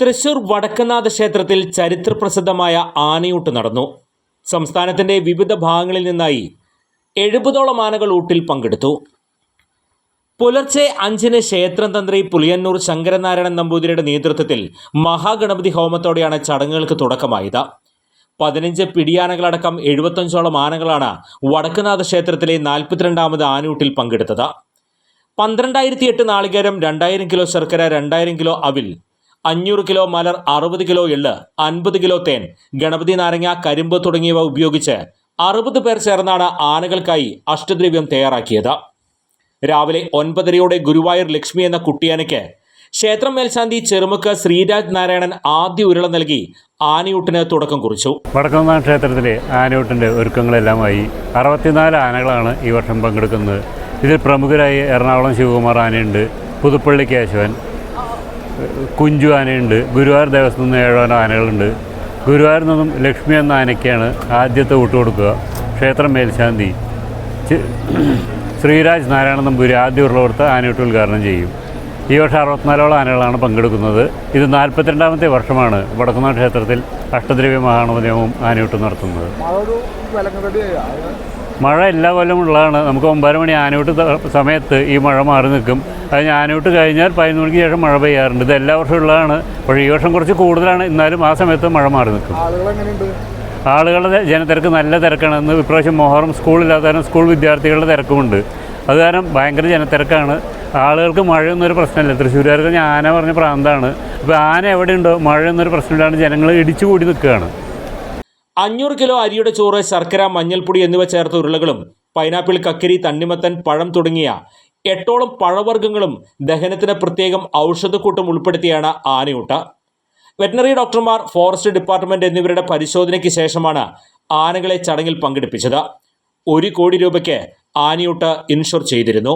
തൃശൂർ വടക്കനാഥ ക്ഷേത്രത്തിൽ ചരിത്രപ്രസിദ്ധമായ ആനയൂട്ട് നടന്നു. സംസ്ഥാനത്തിന്റെ വിവിധ ഭാഗങ്ങളിൽ നിന്നായി എഴുപതോളം ആനകൾ ഊട്ടിൽ പങ്കെടുത്തു. പുലർച്ചെ അഞ്ചിന് ക്ഷേത്രം തന്ത്രി പുലിയന്നൂർ ശങ്കരനാരായണൻ നമ്പൂതിരിയുടെ നേതൃത്വത്തിൽ മഹാഗണപതി ഹോമത്തോടെയാണ് ചടങ്ങുകൾക്ക് തുടക്കമായത്. പതിനഞ്ച് പിടിയാനകളടക്കം എഴുപത്തഞ്ചോളം ആനകളാണ് വടക്കനാഥ ക്ഷേത്രത്തിലെ നാൽപ്പത്തിരണ്ടാമത് ആനയൂട്ടിൽ പങ്കെടുത്തത്. പന്ത്രണ്ടായിരത്തി എട്ട് നാളികേരം രണ്ടായിരം കിലോ ശർക്കര രണ്ടായിരം കിലോ അവിൽ അഞ്ഞൂറ് കിലോ മലർ അറുപത് കിലോ എള്ള് അൻപത് കിലോ തേൻ ഗണപതി നാരങ്ങ കരിമ്പ് തുടങ്ങിയവ ഉപയോഗിച്ച് അറുപത് പേർ ചേർന്നാണ് ആനകൾക്കായി അഷ്ടദ്രവ്യം തയ്യാറാക്കിയത്. രാവിലെ ഒൻപതരയോടെ ഗുരുവായൂർ ലക്ഷ്മി എന്ന കുട്ടിയാനയ്ക്ക് ക്ഷേത്രം മേൽശാന്തി ചെറുമുക്ക് ശ്രീരാജ് നാരായണൻ ആദ്യ ഉരുള നൽകി ആനയൂട്ടിന് തുടക്കം കുറിച്ചു. വടക്കുന്നാഥ ക്ഷേത്രത്തിലെ ആനയൂട്ടിന്റെ ഒരുക്കങ്ങളെല്ലാമായി അറുപത്തിനാല് ആനകളാണ് ഈ വർഷം പങ്കെടുക്കുന്നത്. ഇതിൽ പ്രമുഖരായി എറണാകുളം ശിവകുമാർ ആനയുണ്ട് പുതുപ്പള്ളി കേശവൻ കുഞ്ചു ആനയുണ്ട് ഗുരുവായൂർ ദേവസ്വം നിന്ന് ഏഴോനം ആനകളുണ്ട്. ഗുരുവായൂരിൽ നിന്നും ലക്ഷ്മി എന്ന ആനയ്ക്കാണ് ആദ്യത്തെ ഊട്ട് കൊടുക്കുക. ക്ഷേത്രം മേൽശാന്തി. ശ്രീരാജ് നാരായണ നമ്പൂരി ആദ്യ ഉരുള കൊടുത്ത് ആനയൂട്ട് ഉദ്ഘാടനം ചെയ്യും. ഈ വർഷം അറുപത്തിനാലോളം ആനകളാണ് പങ്കെടുക്കുന്നത്. ഇത് നാൽപ്പത്തിരണ്ടാമത്തെ വർഷമാണ് വടക്കുന്നാൾ ക്ഷേത്രത്തിൽ അഷ്ടദ്രവ്യ മഹാണവ നിയമം ആനയൂട്ടും നടത്തുന്നത്. മഴ എല്ലാ കൊല്ലം ഉള്ളതാണ്. നമുക്ക് ഒമ്പത് മണി ആനൂട്ട് സമയത്ത് ഈ മഴ മാറി നിൽക്കും. അത് ആനയൂട്ട് കഴിഞ്ഞാൽ പതിനൊന്ന് മണിക്ക് ശേഷം മഴ പെയ്യാറുണ്ട്. ഇത് എല്ലാ വർഷവും ഉള്ളതാണ്. പക്ഷേ ഈ വർഷം കുറച്ച് കൂടുതലാണ്. എന്നാലും ആ സമയത്ത് മഴ മാറി നിൽക്കും. ആളുകളുടെ ജനത്തിരക്ക് നല്ല തിരക്കാണ്. ഇന്ന് ഇപ്രാവശ്യം മൊഹറം സ്കൂളില്ലാത്ത കാരണം സ്കൂൾ വിദ്യാർത്ഥികളുടെ തിരക്കുമുണ്ട്. അത് കാരണം ഭയങ്കര ജനത്തിരക്കാണ്. ആളുകൾക്ക് മഴയൊന്നും ഒരു പ്രശ്നമില്ല. തൃശ്ശൂരുകാർക്ക് ആന പറഞ്ഞ പ്രാന്താണ്. അപ്പോൾ ആന എവിടെയുണ്ടോ? ഒരു പ്രശ്നമില്ലാണ്ട് ജനങ്ങൾ ഇടിച്ചു കൂടി നിൽക്കുകയാണ്. അഞ്ഞൂറ് കിലോ അരിയുടെ ചോറ് ശർക്കര മഞ്ഞൾപ്പൊടി എന്നിവ ചേർത്ത ഉരുളകളും പൈനാപ്പിൾ കക്കരി തണ്ണിമത്തൻ പഴം തുടങ്ങിയ എട്ടോളം പഴവർഗങ്ങളും ദഹനത്തിന് പ്രത്യേകം ഔഷധക്കൂട്ടും ഉൾപ്പെടുത്തിയാണ് ആനയൂട്ട. വെറ്റിനറി ഡോക്ടർമാർ ഫോറസ്റ്റ് ഡിപ്പാർട്ട്മെന്റ് എന്നിവരുടെ പരിശോധനയ്ക്ക് ശേഷമാണ് ആനകളെ ചടങ്ങിൽ പങ്കെടുപ്പിച്ചത്. ഒരു കോടി രൂപയ്ക്ക് ആനയൂട്ട് ഇൻഷുർ ചെയ്തിരുന്നു.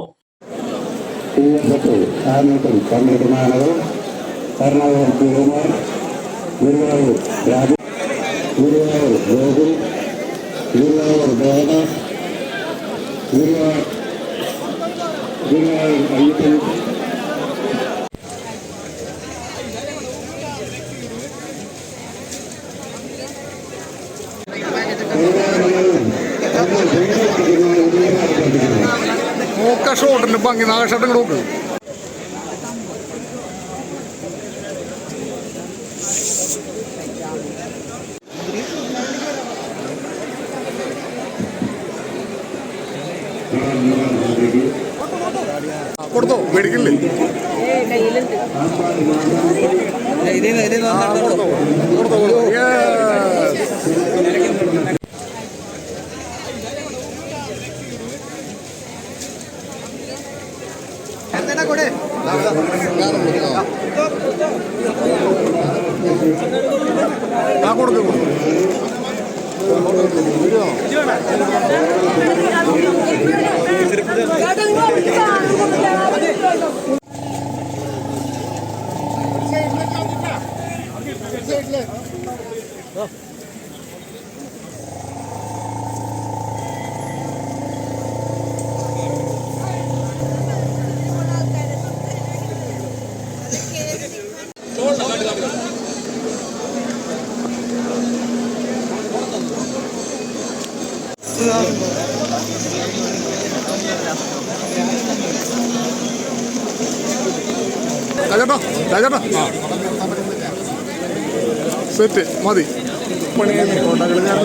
ഗുരുവായൂർ ഗോകുൽ ഗുരുവായൂർ ബോധ ഗുരുവായൂർ ഗുരുവായൂർ അയ്യപ്പൻ ഭംഗി നാഗഷട്ടം നോക്ക്. കൊടുത്തോ? മേടിക്കില്ലേ? കൊടുക്കും കൊടുത്തോ കൊടുത്തോ Yes. ആ കൊടുക്ക് കൊടുക്ക് രാജേട്ടാ രാജേട്ടാ ആ സെറ്റ് മതി. പണി ഉണ്ടാക്കൽ ഞാൻ